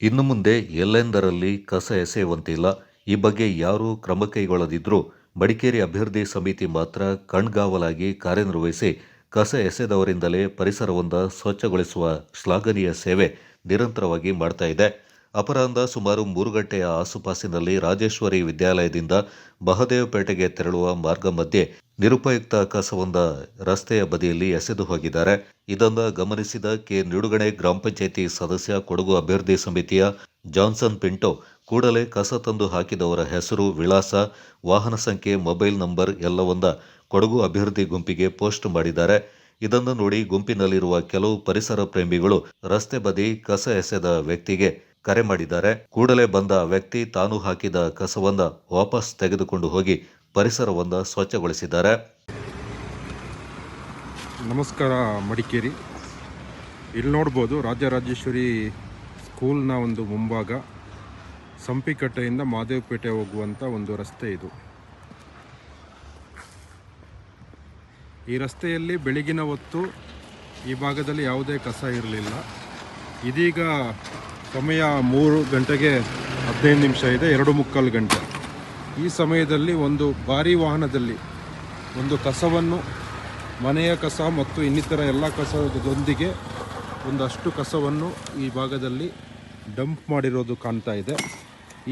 ಇನ್ನು ಮುಂದೆ ಎಲ್ಲೆಂದರಲ್ಲಿ ಕಸ ಎಸೆಯುವಂತಿಲ್ಲ. ಈ ಬಗ್ಗೆ ಯಾರೂ ಕ್ರಮ ಕೈಗೊಳ್ಳದಿದ್ರೂ ಮಡಿಕೇರಿ ಅಭಿವೃದ್ಧಿ ಸಮಿತಿ ಮಾತ್ರ ಕಣ್ಗಾವಲಾಗಿ ಕಾರ್ಯನಿರ್ವಹಿಸಿ ಕಸ ಎಸೆದವರಿಂದಲೇ ಪರಿಸರವೊಂದ ಸ್ವಚ್ಛಗೊಳಿಸುವ ಶ್ಲಾಘನೀಯ ಸೇವೆ ನಿರಂತರವಾಗಿ ಮಾಡ್ತಾ ಇದೆ. ಅಪರಾಹ್ನ ಸುಮಾರು ಮೂರು ಗಂಟೆಯ ಆಸುಪಾಸಿನಲ್ಲಿ ರಾಜೇಶ್ವರಿ ವಿದ್ಯಾಲಯದಿಂದ ಮಹದೇವಪೇಟೆಗೆ ತೆರಳುವ ಮಾರ್ಗ ಮಧ್ಯೆ ನಿರುಪಯುಕ್ತ ಕಸವೊಂದ ರಸ್ತೆಯ ಬದಿಯಲ್ಲಿ ಎಸೆದು ಹೋಗಿದ್ದಾರೆ. ಇದನ್ನು ಗಮನಿಸಿದ ಕೆ. ನಿಡುಗಣೆ ಗ್ರಾಮ ಪಂಚಾಯಿತಿ ಸದಸ್ಯ, ಕೊಡಗು ಅಭಿವೃದ್ಧಿ ಸಮಿತಿಯ ಜಾನ್ಸನ್ ಪಿಂಟೋ, ಕೂಡಲೇ ಕಸ ತಂದು ಹಾಕಿದವರ ಹೆಸರು ವಿಳಾಸ, ವಾಹನ ಸಂಖ್ಯೆ, ಮೊಬೈಲ್ ನಂಬರ್ ಎಲ್ಲವೊಂದ ಕೊಡಗು ಅಭಿವೃದ್ಧಿ ಗುಂಪಿಗೆ ಪೋಸ್ಟ್ ಮಾಡಿದ್ದಾರೆ. ಇದನ್ನು ನೋಡಿ ಗುಂಪಿನಲ್ಲಿರುವ ಕೆಲವು ಪರಿಸರ ಪ್ರೇಮಿಗಳು ರಸ್ತೆ ಬದಿ ಕಸ ಎಸೆದ ವ್ಯಕ್ತಿಗೆ ಕರೆ ಮಾಡಿದ್ದಾರೆ. ಕೂಡಲೇ ಬಂದ ವ್ಯಕ್ತಿ ತಾನು ಹಾಕಿದ ಕಸವನ್ನ ವಾಪಸ್ ತೆಗೆದುಕೊಂಡು ಹೋಗಿ ಪರಿಸರವನ್ನ ಸ್ವಚ್ಛಗೊಳಿಸಿದ್ದಾರೆ. ನಮಸ್ಕಾರ ಮಡಿಕೇರಿ. ಇಲ್ಲಿ ನೋಡ್ಬೋದು ರಾಜರಾಜೇಶ್ವರಿ ಸ್ಕೂಲ್ನ ಒಂದು ಮುಂಭಾಗ. ಸಂಪಿಕಟ್ಟೆಯಿಂದ ಮಾದೇವಪೇಟೆ ಹೋಗುವಂಥ ಒಂದು ರಸ್ತೆ ಇದು. ಈ ರಸ್ತೆಯಲ್ಲಿ ಬೆಳಗಿನ ಹೊತ್ತು ಈ ಭಾಗದಲ್ಲಿ ಯಾವುದೇ ಕಸ ಇರಲಿಲ್ಲ. ಇದೀಗ ಸಮಯ ಮೂರು ಗಂಟೆಗೆ ಹದಿನೈದು ನಿಮಿಷ ಇದೆ, ಎರಡು ಮುಕ್ಕಾಲು ಗಂಟೆ. ಈ ಸಮಯದಲ್ಲಿ ಒಂದು ಭಾರಿ ವಾಹನದಲ್ಲಿ ಒಂದು ಕಸವನ್ನು, ಮನೆಯ ಕಸ ಮತ್ತು ಇನ್ನಿತರ ಎಲ್ಲ ಕಸದೊಂದಿಗೆ ಒಂದಷ್ಟು ಕಸವನ್ನು ಈ ಭಾಗದಲ್ಲಿ ಡಂಪ್ ಮಾಡಿರೋದು ಕಾಣ್ತಾ ಇದೆ.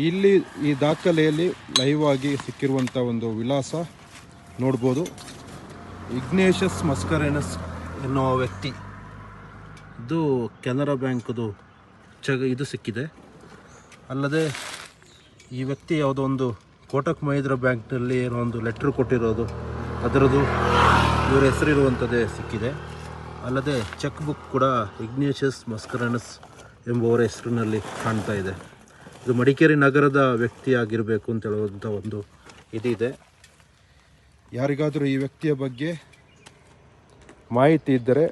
ಇಲ್ಲಿ ಈ ದಾಖಲೆಯಲ್ಲಿ ಲೈವ್ ಆಗಿ ಸಿಕ್ಕಿರುವಂಥ ಒಂದು ವಿಳಾಸ ನೋಡ್ಬೋದು. ಇಗ್ನೇಷಸ್ ಮಸ್ಕರೇನಸ್ ಎನ್ನುವ ವ್ಯಕ್ತಿ, ಇದು ಕೆನರಾ ಬ್ಯಾಂಕ್ದು ಚಗ, ಇದು ಸಿಕ್ಕಿದೆ. ಅಲ್ಲದೆ ಈ ವ್ಯಕ್ತಿ ಯಾವುದೋ ಒಂದು ಕೋಟಕ್ ಮಹೀಂದ್ರ ಬ್ಯಾಂಕ್ನಲ್ಲಿ ಏನೋ ಒಂದು ಲೆಟ್ರ್ ಕೊಟ್ಟಿರೋದು. ಅದರದ್ದು ಇವರ ಹೆಸರಿರುವಂಥದ್ದೇ ಸಿಕ್ಕಿದೆ. ಅಲ್ಲದೆ ಚೆಕ್ ಬುಕ್ ಕೂಡ ಇಗ್ನೇಷಿಯಸ್ ಮಸ್ಕರನಸ್ ಎಂಬುವರ ಹೆಸರಿನಲ್ಲಿ ಕಾಣ್ತಾ ಇದೆ. ಇದು ಮಡಿಕೇರಿ ನಗರದ ವ್ಯಕ್ತಿ ಆಗಿರಬೇಕು ಅಂತ ಹೇಳುವಂಥ ಒಂದು ಇದಿದೆ. ಯಾರಿಗಾದರೂ ಈ ವ್ಯಕ್ತಿಯ ಬಗ್ಗೆ ಮಾಹಿತಿ ಇದ್ದರೆ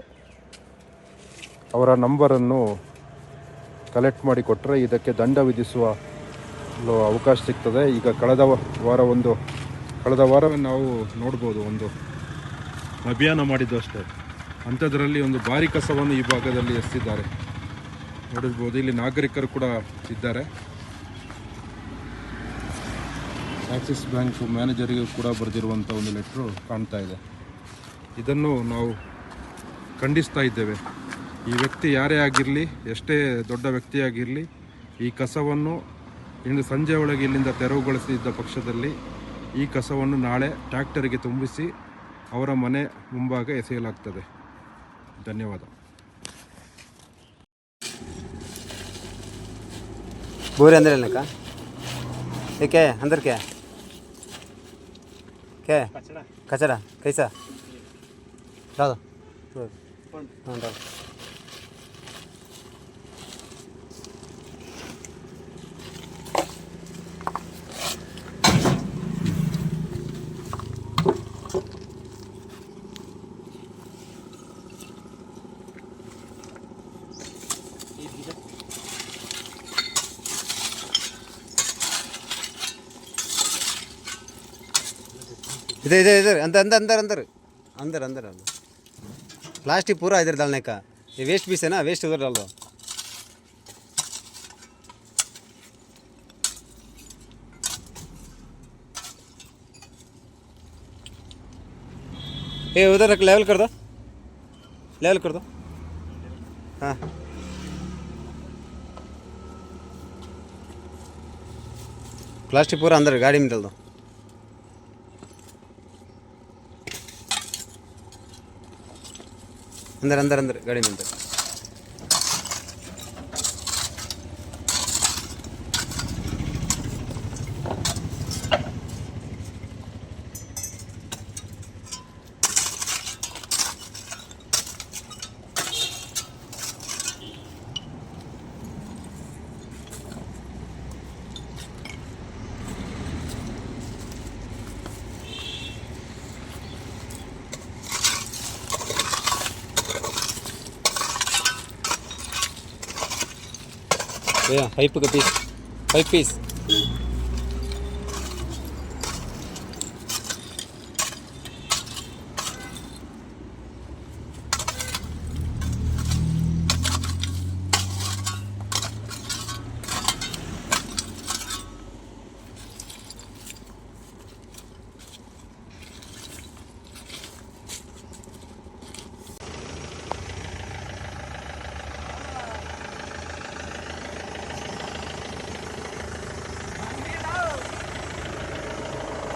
ಅವರ ನಂಬರನ್ನು ಕಲೆಕ್ಟ್ ಮಾಡಿಕೊಟ್ಟರೆ ಇದಕ್ಕೆ ದಂಡ ವಿಧಿಸುವ ಅವಕಾಶ ಸಿಗ್ತದೆ. ಈಗ ಕಳೆದ ವಾರ ಒಂದು, ಕಳೆದ ವಾರವೇ ನಾವು ನೋಡ್ಬೋದು ಒಂದು ಅಭಿಯಾನ ಮಾಡಿದ್ದು ಅಷ್ಟೇ. ಅಂಥದ್ರಲ್ಲಿ ಒಂದು ಭಾರಿ ಕಸವನ್ನು ಈ ಭಾಗದಲ್ಲಿ ಎಸ್ತಿದ್ದಾರೆ ನೋಡಿರ್ಬೋದು ಇಲ್ಲಿ ನಾಗರಿಕರು ಕೂಡ ಇದ್ದಾರೆ. ಆಕ್ಸಿಸ್ ಬ್ಯಾಂಕ್ ಮ್ಯಾನೇಜರಿಗೂ ಕೂಡ ಬರೆದಿರುವಂಥ ಒಂದು ಲೆಟ್ರು ಕಾಣ್ತಾ ಇದೆ. ಇದನ್ನು ನಾವು ಖಂಡಿಸ್ತಾ ಇದ್ದೇವೆ. ಈ ವ್ಯಕ್ತಿ ಯಾರೇ ಆಗಿರಲಿ, ಎಷ್ಟೇ ದೊಡ್ಡ ವ್ಯಕ್ತಿಯಾಗಿರಲಿ, ಈ ಕಸವನ್ನು ಇಂದು ಸಂಜೆ ಒಳಗೆ ಇಲ್ಲಿಂದ ತೆರವುಗೊಳಿಸಿದ್ದ ಪಕ್ಷದಲ್ಲಿ ಈ ಕಸವನ್ನು ನಾಳೆ ಟ್ರ್ಯಾಕ್ಟರಿಗೆ ತುಂಬಿಸಿ ಅವರ ಮನೆ ಮುಂಭಾಗ ಎಸೆಯಲಾಗ್ತದೆ. ಧನ್ಯವಾದ. ಬೂರಿ ಅಂದ್ರೆ ಏನಕ್ಕ ಏಕೆ ಅಂದ್ರೆ ಕೆ? ಕಚಡ. ಕೈಸಾ? ಯಾವುದು? ಹ್ಞೂ क्या है कचरा कैसा डालो हाँ डालो इधर इधर इधर अंदर अंदर अंदर अंदर अंदर अंदर डालो प्लास्टिक पूरा इधर डालने का ये वेस्ट पीस है ना वेस्ट उधर डाल दो ए उधर रख लेवल कर दो लेवल कर दो हाँ प्लास्टिक पूरा अंदर गाड़ी में डाल दो અંદર અંદર અંદર ગાડીની અંદર பையா ஃபைவ் பீஸ் ஃபைவ் பீஸ்